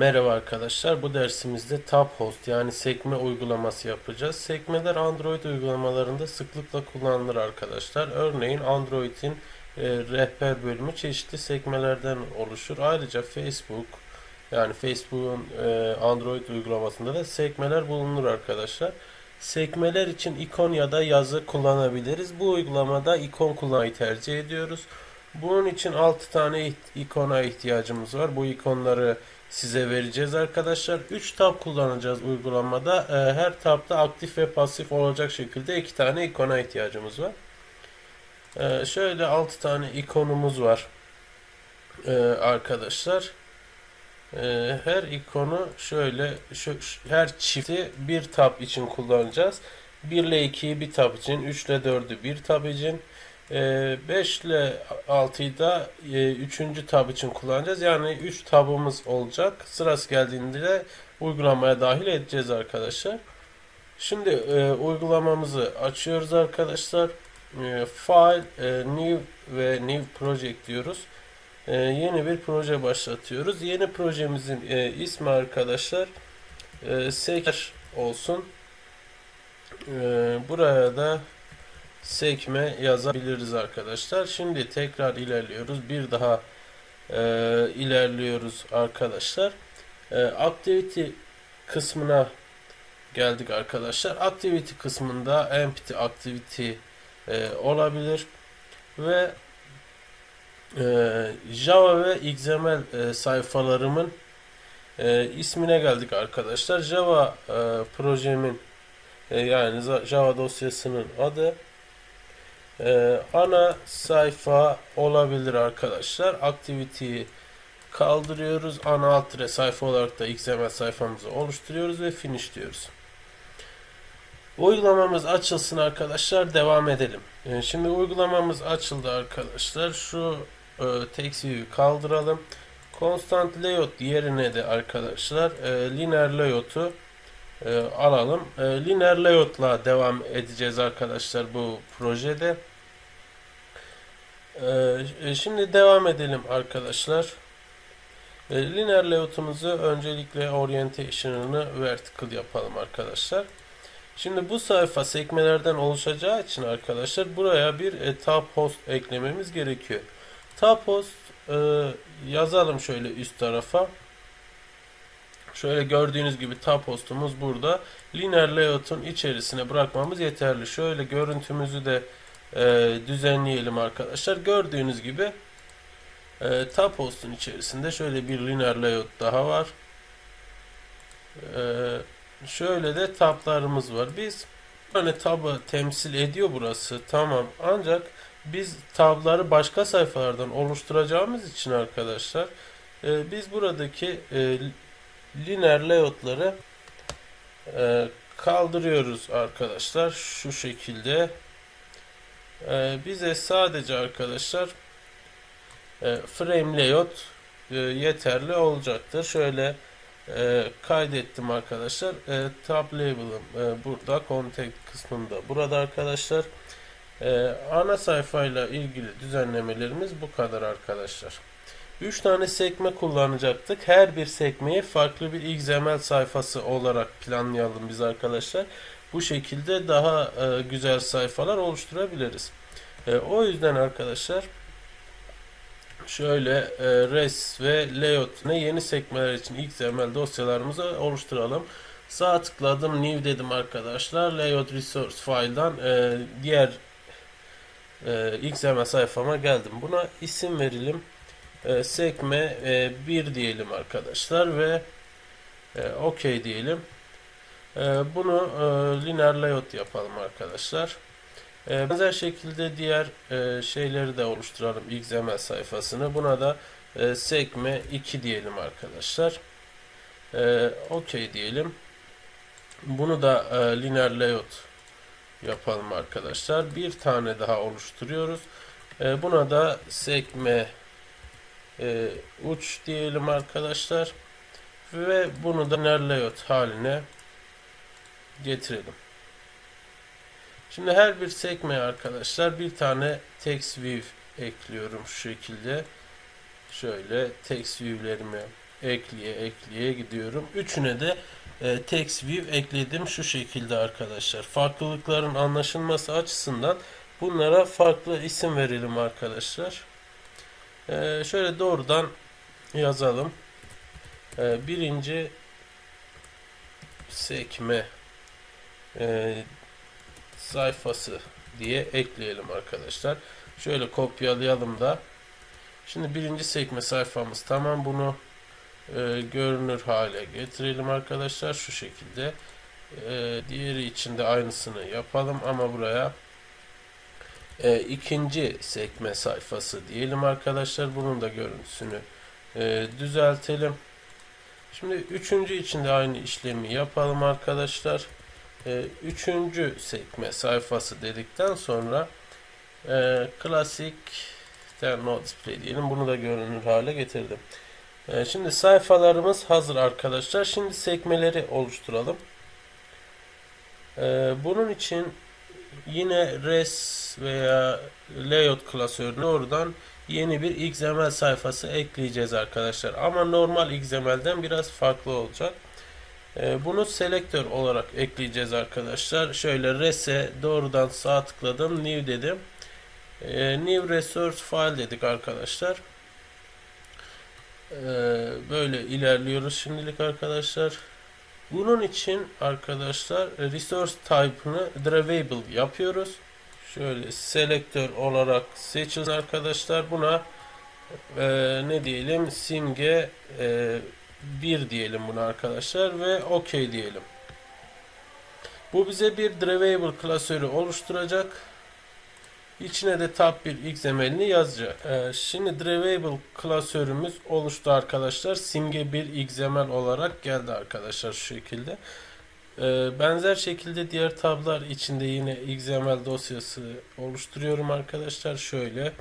Merhaba arkadaşlar. Bu dersimizde Tab Host yani sekme uygulaması yapacağız. Sekmeler Android uygulamalarında sıklıkla kullanılır arkadaşlar. Örneğin Android'in e, rehber bölümü çeşitli sekmelerden oluşur. Ayrıca Facebook yani Facebook'un e, Android uygulamasında da sekmeler bulunur arkadaşlar. Sekmeler için ikon ya da yazı kullanabiliriz. Bu uygulamada ikon kullanmayı tercih ediyoruz. Bunun için 6 tane ikona ihtiyacımız var. Bu ikonları size vereceğiz arkadaşlar. 3 tab kullanacağız uygulamada. Ee, Her tabda aktif ve pasif olacak şekilde 2 tane ikona ihtiyacımız var. Ee, Şöyle 6 tane ikonumuz var ee, arkadaşlar. Her ikonu şöyle her çifti bir tab için kullanacağız. 1 ile 2'yi bir tab için, 3 ile 4'ü bir tab için, 5 ile 6'yı da 3. tab için kullanacağız. Yani 3 tabımız olacak. Sırası geldiğinde de uygulamaya dahil edeceğiz arkadaşlar. Şimdi e, uygulamamızı açıyoruz arkadaşlar. E, file, e, new ve new project diyoruz. E, yeni bir proje başlatıyoruz. Yeni projemizin e, ismi arkadaşlar e, Seker olsun. E, buraya da sekme yazabiliriz arkadaşlar. Şimdi tekrar ilerliyoruz. Bir daha e, ilerliyoruz arkadaşlar. E, activity kısmına geldik arkadaşlar. Activity kısmında empty activity e, olabilir ve e, Java ve XML e, sayfalarımın e, ismine geldik arkadaşlar. Java e, projemin e, yani Java dosyasının adı ee, ana sayfa olabilir arkadaşlar. Activity'yi kaldırıyoruz. Ana alt tire sayfa olarak da XML sayfamızı oluşturuyoruz ve finish diyoruz. Uygulamamız açılsın arkadaşlar. Devam edelim. Ee, şimdi uygulamamız açıldı arkadaşlar. Şu e, text view'ü kaldıralım. Constant layout yerine de arkadaşlar e, linear layout'u e, alalım. E, linear layout'la devam edeceğiz arkadaşlar bu projede. E, şimdi devam edelim arkadaşlar. E, linear layout'umuzu öncelikle orientation'ını vertical yapalım arkadaşlar. Şimdi bu sayfa sekmelerden oluşacağı için arkadaşlar buraya bir e, tab host eklememiz gerekiyor. Tab host e, yazalım şöyle üst tarafa. Şöyle gördüğünüz gibi tab hostumuz burada. Linear layout'un içerisine bırakmamız yeterli. Şöyle görüntümüzü de e, düzenleyelim arkadaşlar. Gördüğünüz gibi e, tab host'un içerisinde şöyle bir linear layout daha var. E, şöyle de tablarımız var. Biz hani tabı temsil ediyor burası. Tamam. Ancak biz tabları başka sayfalardan oluşturacağımız için arkadaşlar e, biz buradaki e, linear layout'ları e, kaldırıyoruz arkadaşlar şu şekilde e, bize sadece arkadaşlar e, frame layout e, yeterli olacaktır şöyle e, kaydettim arkadaşlar e, tab label'ım e, burada content kısmında burada arkadaşlar e, ana sayfayla ilgili düzenlemelerimiz bu kadar arkadaşlar 3 tane sekme kullanacaktık. Her bir sekmeyi farklı bir XML sayfası olarak planlayalım biz arkadaşlar. Bu şekilde daha e, güzel sayfalar oluşturabiliriz. E, o yüzden arkadaşlar şöyle e, res ve layout ne yeni sekmeler için XML dosyalarımızı oluşturalım. Sağ tıkladım new dedim arkadaşlar. Layout resource file'dan e, diğer e, XML sayfama geldim. Buna isim verelim e, sekme e, 1 diyelim arkadaşlar ve e, OK diyelim. E, bunu e, linear layout yapalım arkadaşlar. E, benzer şekilde diğer e, şeyleri de oluşturalım XML sayfasını. Buna da e, sekme 2 diyelim arkadaşlar. E, OK diyelim. Bunu da linear layout yapalım arkadaşlar. Bir tane daha oluşturuyoruz. Buna da sekme uç diyelim arkadaşlar ve bunu da linear layout haline getirelim. Şimdi her bir sekmeye arkadaşlar bir tane text view ekliyorum şu şekilde. Şöyle text view'lerimi ekleye ekleye gidiyorum. Üçüne de e, text view ekledim şu şekilde arkadaşlar. Farklılıkların anlaşılması açısından bunlara farklı isim verelim arkadaşlar. E, şöyle doğrudan yazalım. E, birinci sekme e, sayfası diye ekleyelim arkadaşlar. Şöyle kopyalayalım da. Şimdi birinci sekme sayfamız tamam. Bunu e, görünür hale getirelim arkadaşlar. Şu şekilde. E, diğeri için de aynısını yapalım ama buraya e, ikinci sekme sayfası diyelim arkadaşlar. Bunun da görüntüsünü e, düzeltelim. Şimdi üçüncü için de aynı işlemi yapalım arkadaşlar. E, üçüncü sekme sayfası dedikten sonra e, klasik no display diyelim. Bunu da görünür hale getirdim. E, şimdi sayfalarımız hazır arkadaşlar. Şimdi sekmeleri oluşturalım. E, bunun için yine res veya layout klasörüne oradan yeni bir XML sayfası ekleyeceğiz arkadaşlar. Ama normal XML'den biraz farklı olacak. Ee, bunu selektör olarak ekleyeceğiz arkadaşlar. Şöyle res'e doğrudan sağ tıkladım. New dedim. Ee, new resource file dedik arkadaşlar. Ee, böyle ilerliyoruz şimdilik arkadaşlar. Bunun için arkadaşlar resource type'ını drawable yapıyoruz. Şöyle selektör olarak seçin arkadaşlar. Buna e, ne diyelim simge e, 1 diyelim buna arkadaşlar ve OK diyelim. Bu bize bir drawable klasörü oluşturacak. İçine de tab bir XML'ini yazacak. Ee, şimdi drawable klasörümüz oluştu arkadaşlar. Simge bir XML olarak geldi arkadaşlar şu şekilde. Ee, benzer şekilde diğer tablar içinde yine XML dosyası oluşturuyorum arkadaşlar. Şöyle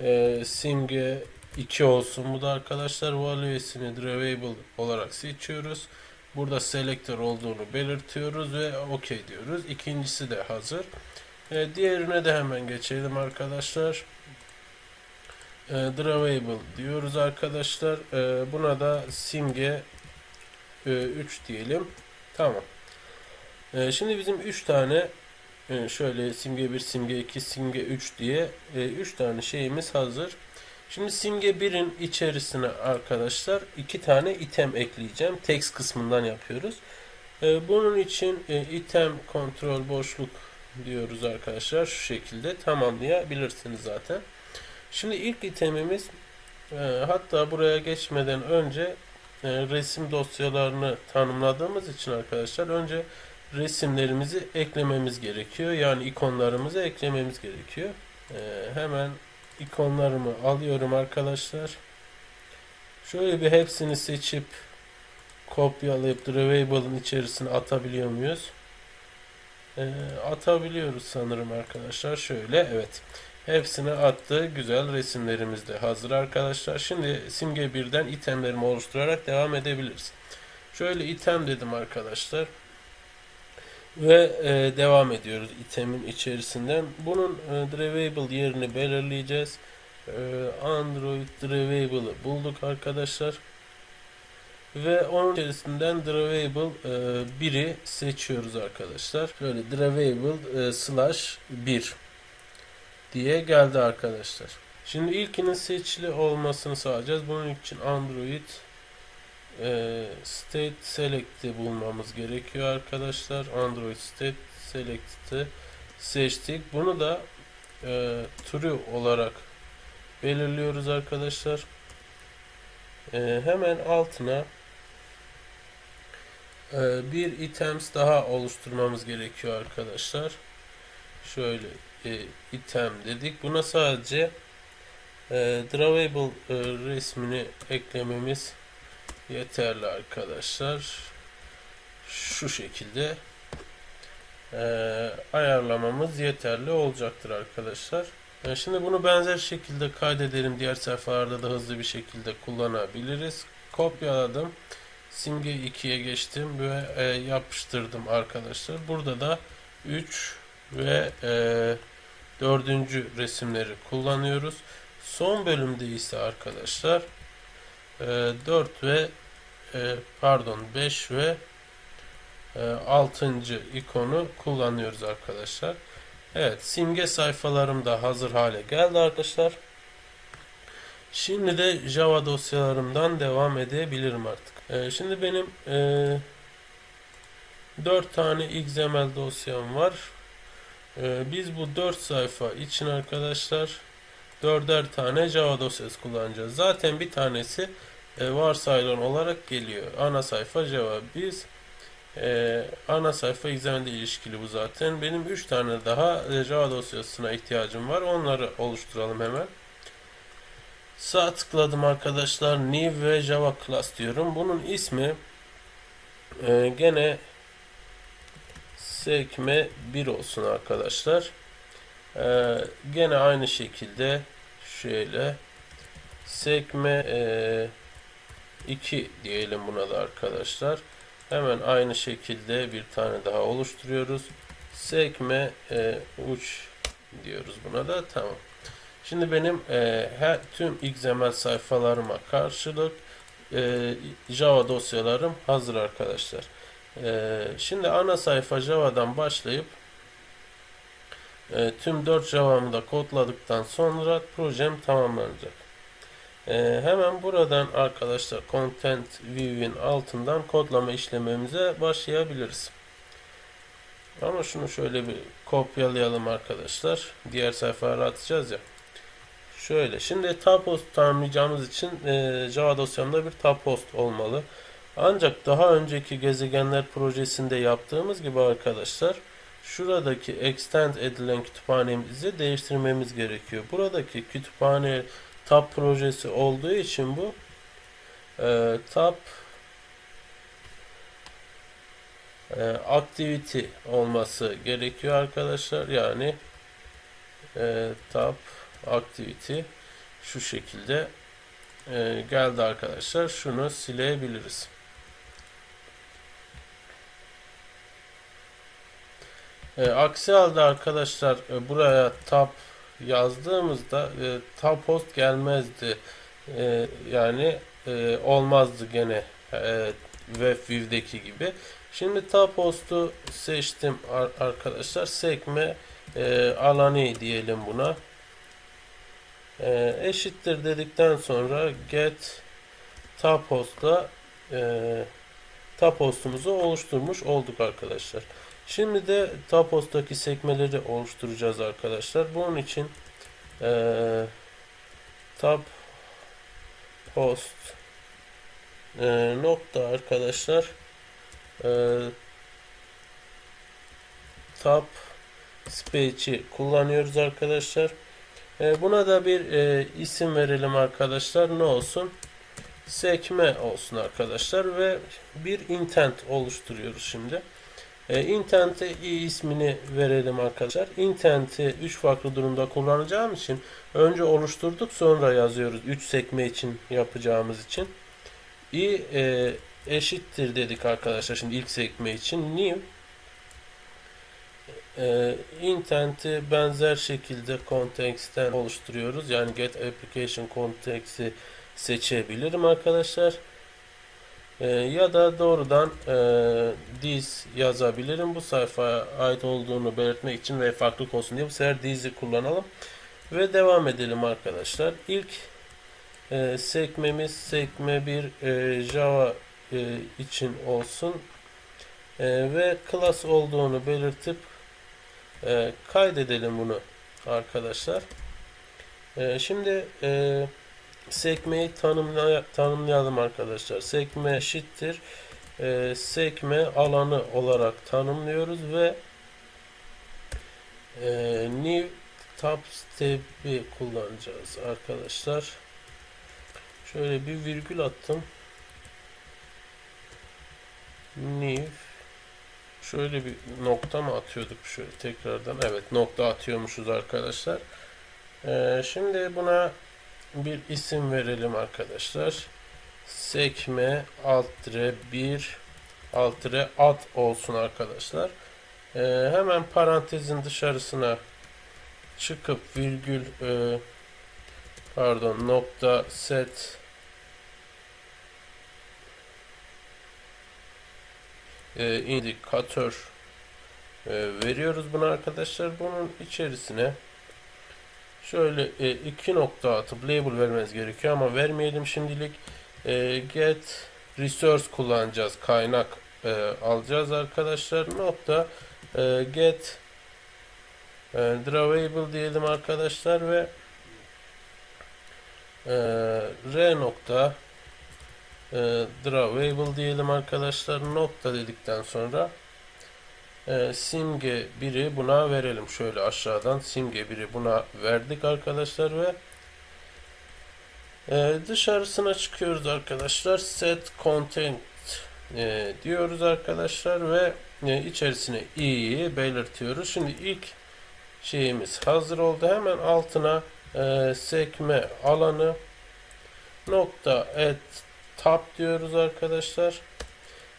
e, simge 2 olsun. Bu da arkadaşlar value'sini drawable olarak seçiyoruz. Burada selektör olduğunu belirtiyoruz ve OK diyoruz. İkincisi de hazır. E, diğerine de hemen geçelim arkadaşlar. E, drawable diyoruz arkadaşlar. E, buna da simge e, 3 diyelim. Tamam. E, şimdi bizim 3 tane e, şöyle simge 1, simge 2, simge 3 diye 3 e, tane şeyimiz hazır. Şimdi simge 1'in içerisine arkadaşlar iki tane item ekleyeceğim. Text kısmından yapıyoruz. E, bunun için e, item kontrol boşluk diyoruz arkadaşlar. Şu şekilde tamamlayabilirsiniz zaten. Şimdi ilk itemimiz e, hatta buraya geçmeden önce e, resim dosyalarını tanımladığımız için arkadaşlar önce resimlerimizi eklememiz gerekiyor. Yani ikonlarımızı eklememiz gerekiyor. Hemen ikonlarımı alıyorum arkadaşlar. Şöyle bir hepsini seçip kopyalayıp Drawable'ın içerisine atabiliyor muyuz? Ee, atabiliyoruz sanırım arkadaşlar. Şöyle evet. Hepsini attı. Güzel resimlerimiz de hazır arkadaşlar. Şimdi simge birden itemlerimi oluşturarak devam edebiliriz. Şöyle item dedim arkadaşlar. Ve e, devam ediyoruz itemin içerisinden. Bunun e, Drawable yerini belirleyeceğiz. E, Android Drawable'ı bulduk arkadaşlar. Ve onun içerisinden Drawable e, 1'i seçiyoruz arkadaşlar. Şöyle Drawable e, slash 1 diye geldi arkadaşlar. Şimdi ilkinin seçili olmasını sağlayacağız. Bunun için Android e, State Select'i bulmamız gerekiyor arkadaşlar. Android State Select'i seçtik. Bunu da e, true olarak belirliyoruz arkadaşlar. E, hemen altına e, bir items daha oluşturmamız gerekiyor arkadaşlar. Şöyle e, item dedik. Buna sadece e, drawable e, resmini eklememiz yeterli arkadaşlar. Şu şekilde e, ayarlamamız yeterli olacaktır arkadaşlar. E, şimdi bunu benzer şekilde kaydedelim. Diğer sayfalarda da hızlı bir şekilde kullanabiliriz. Kopyaladım. Simge 2'ye geçtim ve e, yapıştırdım arkadaşlar. Burada da 3 ve e, 4. resimleri kullanıyoruz. Son bölümde ise arkadaşlar 4 ve e, pardon 5 ve e, 6. ikonu kullanıyoruz arkadaşlar. Evet simge sayfalarım da hazır hale geldi arkadaşlar. Şimdi de Java dosyalarımdan devam edebilirim artık. E, şimdi benim e, 4 tane XML dosyam var. E, biz bu 4 sayfa için arkadaşlar 4'er tane Java dosyası kullanacağız. Zaten bir tanesi e, varsayılan olarak geliyor. Ana sayfa Java. Biz e, ana sayfa XML ilişkili bu zaten. Benim 3 tane daha e, Java dosyasına ihtiyacım var. Onları oluşturalım hemen. Sağ tıkladım arkadaşlar. New ve Java Class diyorum. Bunun ismi e, gene sekme 1 olsun arkadaşlar. E, gene aynı şekilde şöyle sekme e, 2 diyelim buna da arkadaşlar. Hemen aynı şekilde bir tane daha oluşturuyoruz. Sekme e, uç diyoruz buna da. Tamam. Şimdi benim e, her tüm XML sayfalarıma karşılık e, Java dosyalarım hazır arkadaşlar. E, şimdi ana sayfa Java'dan başlayıp e, tüm 4 Java'mı da kodladıktan sonra projem tamamlanacak. E, hemen buradan arkadaşlar Content View'in altından kodlama işlememize başlayabiliriz. Ama şunu şöyle bir kopyalayalım arkadaşlar. Diğer sayfalara atacağız ya. Şöyle. Şimdi tab host tanımlayacağımız için e, Java dosyamda bir tab host olmalı. Ancak daha önceki gezegenler projesinde yaptığımız gibi arkadaşlar şuradaki extend edilen kütüphanemizi değiştirmemiz gerekiyor. Buradaki kütüphane tab projesi olduğu için bu e, tab e, activity olması gerekiyor arkadaşlar. Yani e, tab activity şu şekilde e, geldi arkadaşlar. Şunu silebiliriz. E, aksi halde arkadaşlar e, buraya tab yazdığımızda e, tab host gelmezdi. E, yani e, olmazdı gene e, WebView'deki gibi. Şimdi tab host'u seçtim ar arkadaşlar. Sekme e, alanı diyelim buna. E, eşittir dedikten sonra get tab host'la e, tab host'umuzu oluşturmuş olduk arkadaşlar. Şimdi de tab host'taki sekmeleri oluşturacağız arkadaşlar. Bunun için e, tab host e, nokta arkadaşlar e, tab space'i kullanıyoruz arkadaşlar. E, buna da bir e, isim verelim arkadaşlar. Ne olsun? Sekme olsun arkadaşlar ve bir intent oluşturuyoruz şimdi. E, intent'e ismini verelim arkadaşlar. Intent'i 3 farklı durumda kullanacağım için önce oluşturduk sonra yazıyoruz 3 sekme için yapacağımız için. i e, eşittir dedik arkadaşlar şimdi ilk sekme için new e, intent'i benzer şekilde context'ten oluşturuyoruz. Yani get application context'i seçebilirim arkadaşlar. E, ya da doğrudan e, this yazabilirim. Bu sayfaya ait olduğunu belirtmek için ve farklılık olsun diye bu sefer this'i kullanalım. Ve devam edelim arkadaşlar. İlk e, sekmemiz sekme bir e, Java e, için olsun. E, ve class olduğunu belirtip e, kaydedelim bunu arkadaşlar. E, şimdi e, sekmeyi tanımlay tanımlayalım arkadaşlar. Sekme eşittir. E, sekme alanı olarak tanımlıyoruz ve e, new tab step'i kullanacağız arkadaşlar. Şöyle bir virgül attım. New şöyle bir nokta mı atıyorduk şöyle tekrardan evet nokta atıyormuşuz arkadaşlar ee, şimdi buna bir isim verelim arkadaşlar. Sekme alt dire 1 alt dire at olsun arkadaşlar. Ee, hemen parantezin dışarısına çıkıp virgül e, pardon nokta set e, indikatör e, veriyoruz bunu arkadaşlar. Bunun içerisine şöyle e, iki nokta atıp label vermeniz gerekiyor ama vermeyelim şimdilik. E, get resource kullanacağız. Kaynak e, alacağız arkadaşlar. Nokta e, get e, drawable diyelim arkadaşlar ve e, r nokta e, drawable diyelim arkadaşlar. Nokta dedikten sonra e, simge biri buna verelim. Şöyle aşağıdan simge biri buna verdik arkadaşlar ve e, dışarısına çıkıyoruz arkadaşlar. Set content e, diyoruz arkadaşlar ve e, içerisine i'yi belirtiyoruz. Şimdi ilk şeyimiz hazır oldu. Hemen altına e, sekme alanı nokta add tab diyoruz arkadaşlar.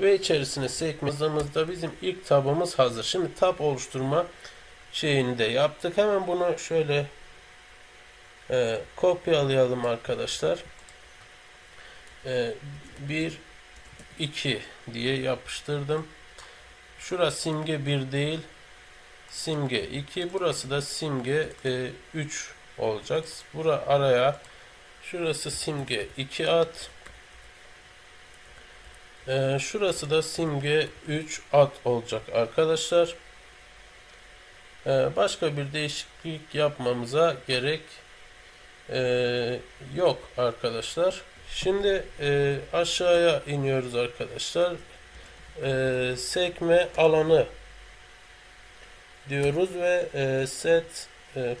Ve içerisine sekme yazdığımızda bizim ilk tabımız hazır. Şimdi tab oluşturma şeyini de yaptık. Hemen bunu şöyle e, kopyalayalım arkadaşlar. E, 1 2 diye yapıştırdım. Şurası simge 1 değil. Simge 2. Burası da simge e, 3 olacak. Bura araya şurası simge 2 at. E, şurası da simge 3 at olacak arkadaşlar. E, başka bir değişiklik yapmamıza gerek e, yok arkadaşlar. Şimdi e, aşağıya iniyoruz arkadaşlar. E, sekme alanı diyoruz ve set e,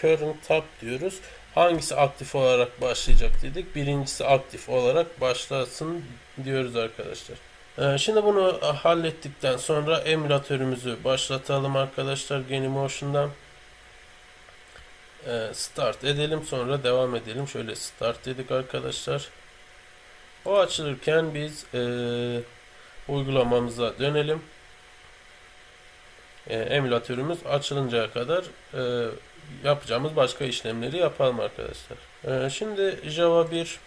current tab diyoruz. Hangisi aktif olarak başlayacak dedik. Birincisi aktif olarak başlasın diyoruz arkadaşlar. E, şimdi bunu hallettikten sonra emülatörümüzü başlatalım arkadaşlar Genymotion'dan. E, start edelim sonra devam edelim. Şöyle start dedik arkadaşlar. O açılırken biz e, uygulamamıza dönelim e, emülatörümüz açılıncaya kadar e, yapacağımız başka işlemleri yapalım arkadaşlar. E, şimdi Java 1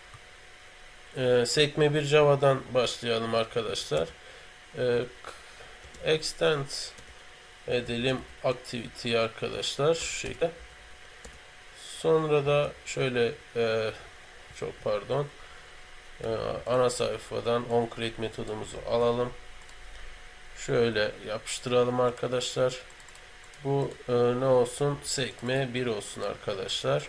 e, sekme 1 Java'dan başlayalım arkadaşlar. E, extend edelim activity arkadaşlar şu şekilde. Sonra da şöyle e, çok pardon e, ana sayfadan onCreate metodumuzu alalım. Şöyle yapıştıralım arkadaşlar. Bu e, ne olsun? Sekme 1 olsun arkadaşlar.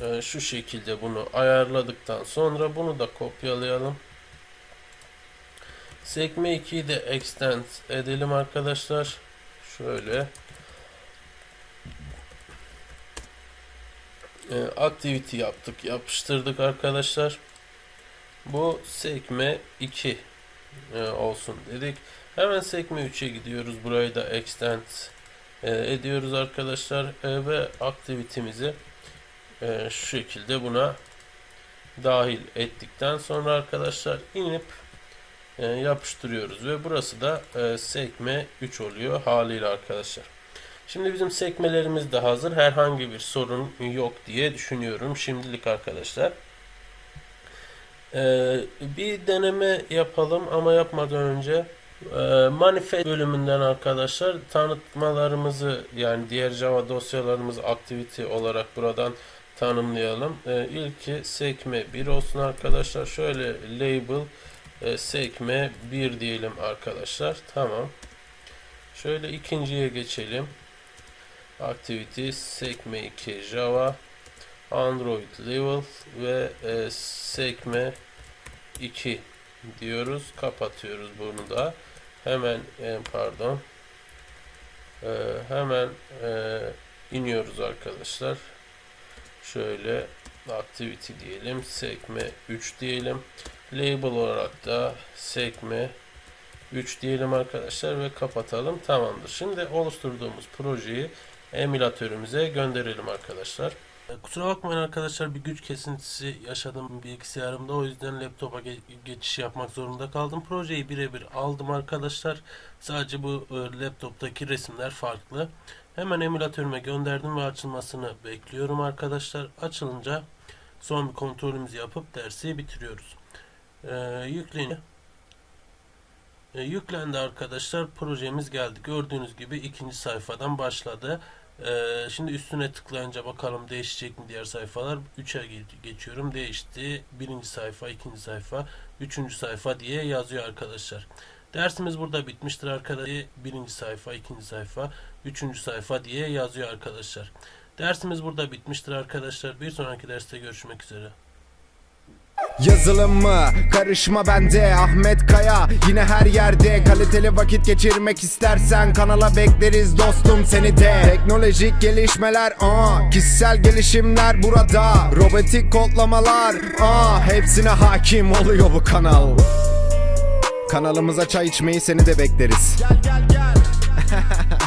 E, şu şekilde bunu ayarladıktan sonra bunu da kopyalayalım. Sekme 2'yi de extend edelim arkadaşlar. Şöyle. E, activity yaptık. Yapıştırdık arkadaşlar. Bu sekme 2 e, olsun dedik. Hemen sekme 3'e gidiyoruz. Burayı da extend e, ediyoruz arkadaşlar. E, ve aktivitemizi e, şu şekilde buna dahil ettikten sonra arkadaşlar inip e, yapıştırıyoruz. Ve burası da e, sekme 3 oluyor haliyle arkadaşlar. Şimdi bizim sekmelerimiz de hazır. Herhangi bir sorun yok diye düşünüyorum şimdilik arkadaşlar. Ee, bir deneme yapalım ama yapmadan önce manifest bölümünden arkadaşlar tanıtmalarımızı yani diğer Java dosyalarımızı activity olarak buradan tanımlayalım. E, ilki sekme 1 olsun arkadaşlar. Şöyle label e, sekme 1 diyelim arkadaşlar. Tamam. Şöyle ikinciye geçelim. Activity sekme 2 Java Android level ve e, sekme 2 diyoruz. Kapatıyoruz bunu da. Hemen e, pardon. E, hemen e, iniyoruz arkadaşlar. Şöyle activity diyelim. Sekme 3 diyelim. Label olarak da sekme 3 diyelim arkadaşlar ve kapatalım. Tamamdır. Şimdi oluşturduğumuz projeyi emülatörümüze gönderelim arkadaşlar. E, kusura bakmayın arkadaşlar bir güç kesintisi yaşadım bilgisayarımda o yüzden laptopa ge geçiş yapmak zorunda kaldım. Projeyi birebir aldım arkadaşlar. Sadece bu e, laptoptaki resimler farklı. Hemen emülatörüme gönderdim ve açılmasını bekliyorum arkadaşlar. Açılınca son bir kontrolümüzü yapıp dersi bitiriyoruz. Ee, yükleniyor. E, yüklendi arkadaşlar. Projemiz geldi. Gördüğünüz gibi ikinci sayfadan başladı. E, şimdi üstüne tıklayınca bakalım değişecek mi diğer sayfalar. 3'e geçiyorum. Değişti. Birinci sayfa, ikinci sayfa, üçüncü sayfa diye yazıyor arkadaşlar. Dersimiz burada bitmiştir arkadaşlar. Birinci sayfa, ikinci sayfa, üçüncü sayfa diye yazıyor arkadaşlar. Dersimiz burada bitmiştir arkadaşlar. Bir sonraki derste görüşmek üzere. Yazılım mı? Karışma bende Ahmet Kaya. Yine her yerde Kaliteli vakit geçirmek istersen Kanala bekleriz dostum seni de. Teknolojik gelişmeler aa, Kişisel gelişimler burada. Robotik kodlamalar aa, Hepsine hakim oluyor bu kanal. Kanalımıza çay içmeyi seni de bekleriz. Gel gel gel